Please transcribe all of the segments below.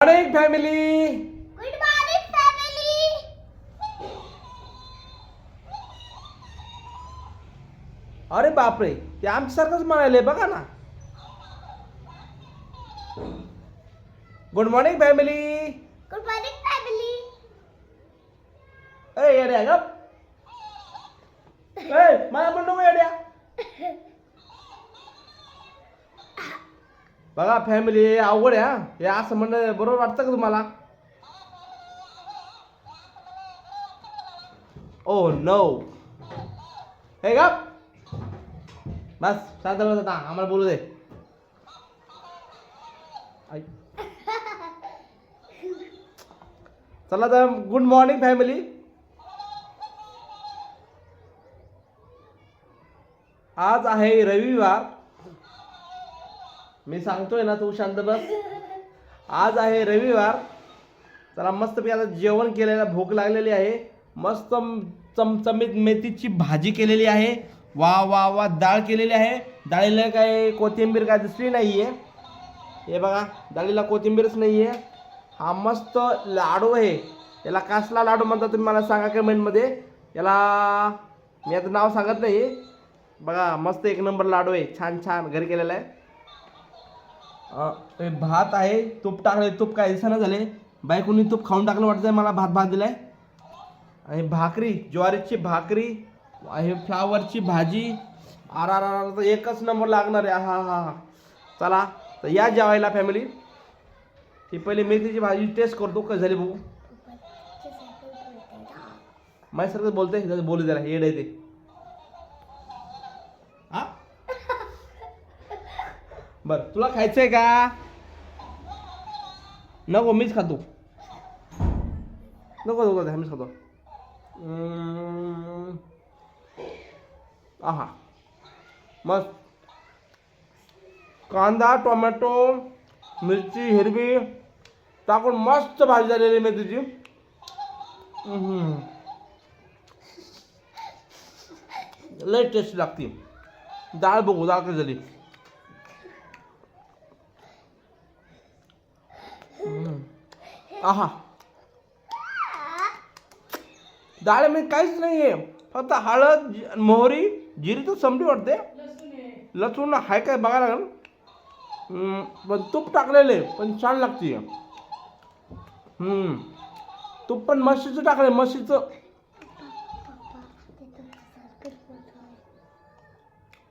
Morning family good morning family. अरे बापरे ते आमच्यासारखंच म्हणाले बघा ना। Good morning family. Good morning family. अरे येड्या गप बघा फॅमिली अवघड आहे हा. हे असं म्हणणं बरोबर वाटतं का तुम्हाला? ओ नो हे गप. बस शांत बस आता. आम्हाला बोलू दे. चला तर गुड मॉर्निंग फॅमिली आज आहे रविवार. मी सांगतोय ना तू शांत बस. आज आहे रविवार. चला मस्त मी आता जेवण केलेलं भूक लागलेली आहे. मस्त चमचमीत मेथीची भाजी केलेली आहे. वा वा वा डाळ केलेली आहे. डाळीला काय कोथिंबीर काय दिसली नाही आहे हे बघा डाळीला कोथिंबीरच नाही आहे हा मस्त लाडू आहे. याला कसला लाडू म्हणता तुम्ही मला सांगा कमेंटमध्ये याला मी आता नाव सांगत नाही. बघा मस्त एक नंबर लाडू आहे. छान छान घरी केलेला आहे. भात आहे तूप टाकले तूप काय दिसेना झाले. बायकोनी तूप खाऊन टाकलं वाटतंय मला भात भात दिलाय. आणि भाकरी ज्वारीची भाकरी आहे फ्लावरची भाजी. आर आर आर तर एकच नंबर लागणार आहे. हा हा हा. चला तर या जेवायला फॅमिली ही पहिले मेथीची भाजी टेस्ट करतो. कशी झाली बघू. माझ्यासारखं बोलते जरा बोलू द्याला येड आहे ते. बर तुला खायचंय का? नको मीच खातो. नको नको मीच खातो. आहा. मस्त. कांदा टोमॅटो मिरची हिरवी टाकून मस्त भाजी झालेली मेथीची लय टेस्ट लागते. डाळ बघू डाळ कशी झाली. आहा. डाळीमध्ये काहीच नाही आहे. फक्त हळद मोहरी जिरी तर समजी वाटते. लसूण हाय काय बघायला लागेल. पण तूप टाकलेले पण छान लागते. तूप पण म्हशीचं टाकले म्हशीचं.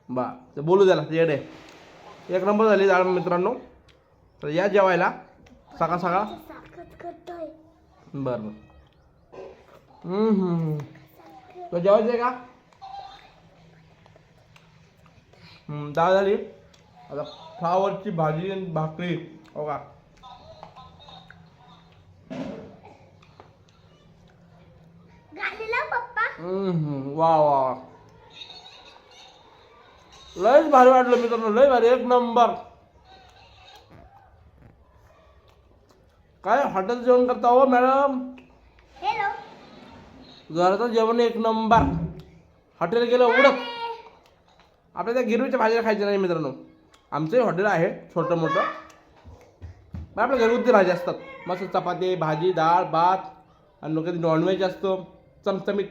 बा ते बोलू द्याला ते येडे. एक नंबर झाली डाळ मित्रांनो. तर या जेवायला. सकाळ सकाळ. बरं बरं. हम्म, हम्म, हम्म. तो जेवायचं आहे का डाळ झाली. आता फ्लावरची भाजी आणि भाकरी. हो का? वा वा. लयच भारी वाटलं मित्रांनो. लय भारी. एक नंबर. काय हॉटेल जेवण करता हो मॅडम हॅलो घराचं जेवण एक नंबर हॉटेल गेलं उडत आपल्या त्या गिरवीच्या भाज्या खायच्या नाही मित्रांनो. आमचंही हॉटेल आहे छोटं मोठं. पण आपल्या घरगुती भाज्या असतात. मस्त चपाती भाजी डाळ भात आणि कधी नॉनव्हेज असतो. चमचमीत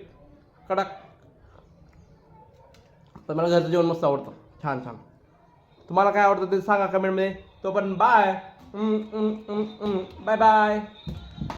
कडक. तर मला घरचं जेवण मस्त आवडतं. छान छान. तुम्हाला काय आवडतं ते सांगा कमेंटमध्ये. तोपर्यंत बाय बाय बाय